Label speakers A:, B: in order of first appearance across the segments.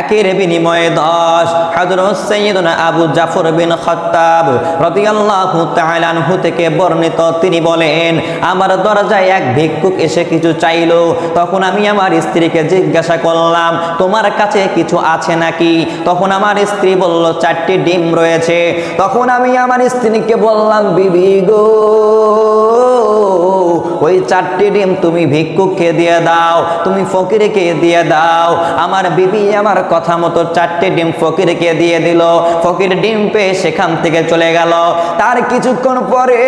A: একের বিনিময়ে দশ। হযরত সাইয়্যিদুনা আবু জাফর বিন খাত্তাব রাদিয়াল্লাহু তাআলা আনহু থেকে বর্ণিত, তিনি বলেন, আমার দরজায় এক ভিক্ষুক এসে কিছু চাইলো। তখন আমি আমার স্ত্রীকে জিজ্ঞাসা করলাম, তোমার কাছে কিছু আছে নাকি? তখন আমার স্ত্রী বলল, চারটি ডিম রয়েছে। তখন আমি আমার স্ত্রীকে বললাম, বিবি গো ওই চারটি ডিম তুমি ভিক্ষুককে দিয়ে দাও, তুমি ফকিরকে দিয়ে দাও। আমার বিবি আমার কথা মতো চারটি ডিম ফকিরকে দিয়ে দিল। ফকির ডিম পেয়ে সেখান থেকে চলে গেল। তার কিছুক্ষণ পরে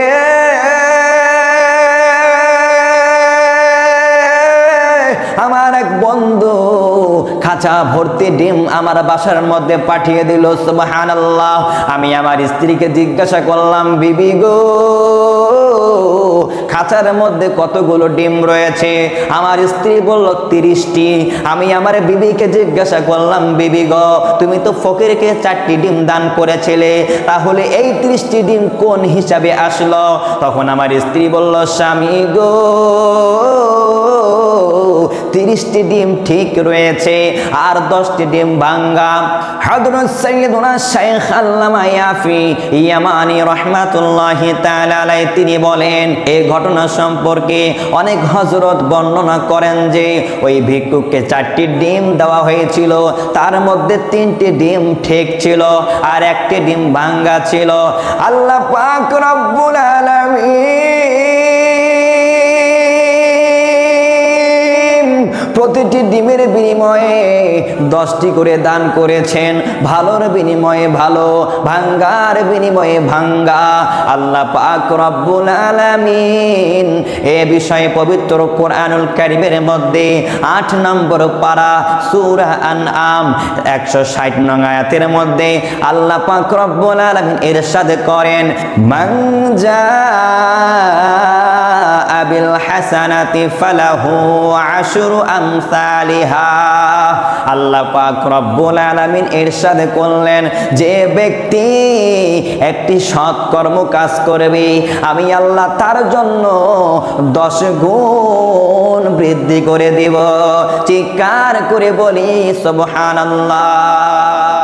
A: আমার এক বন্ধু খাঁচা ভর্তি ডিম আমার বাসার মধ্যে পাঠিয়ে দিল। সুবহানাল্লাহ, আমি আমার স্ত্রীকে জিজ্ঞাসা করলাম, বিবি গো খাঁচার মধ্যে কতগুলো ডিম রয়েছে? আমার স্ত্রী বলল, তিরিশটি। আমি আমার বিবিকে জিজ্ঞাসা করলাম, বিবি গ, তুমি তো ফকিরকে চারটি ডিম দান করেছিলে, তাহলে এই তিরিশটি ডিম কোন হিসাবে আসলো? তখন আমার স্ত্রী বলল, স্বামী গো তিরিশটি ডিম ঠিক রয়েছে, আর দশটি ডিম ভাঙ্গা। সাইয়্যিদুনা শেখ আল্লামা ইয়াফি ইয়ামানি রাহমাতুল্লাহি তিনি বলেন এই ঘটনা সম্পর্কে অনেক হজরত বর্ণনা করেন যে, ওই ভিক্ষুককে চারটি ডিম দেওয়া হয়েছিল, তার মধ্যে তিনটি ডিম ঠিক ছিল, আর একটি ডিম ভাঙ্গা ছিল। আল্লাহ পাক রব্বুল প্রতিটি ডিমের বিনিময়ে দশটি করে দান করেছেন। ভালোর বিনিময়ে ভালো, ভাঙ্গার বিনিময়ে ভাঙ্গা। আল্লাহ পাক রব্বুল আলামিন এ বিষয়ে পবিত্র কোরআনুল কারিমের মধ্যে আট নম্বর পারা সূরা আনআম একশো ষাট নং আয়াতের মধ্যে আল্লাহ পাক রব্বুল আলামিন ইরশাদ করেন মানজা বিল হাসানাতি ফালাহু আশরু আল্লাহ পাক রব্বুল আলামিন ইরশাদ করলেন, যে ব্যক্তি একটি সৎ কর্ম কাজ করবে, আমি আল্লাহ তার জন্য দশ গুণ বৃদ্ধি করে দিব। চিৎকার করে বলি, সুবহানাল্লাহ।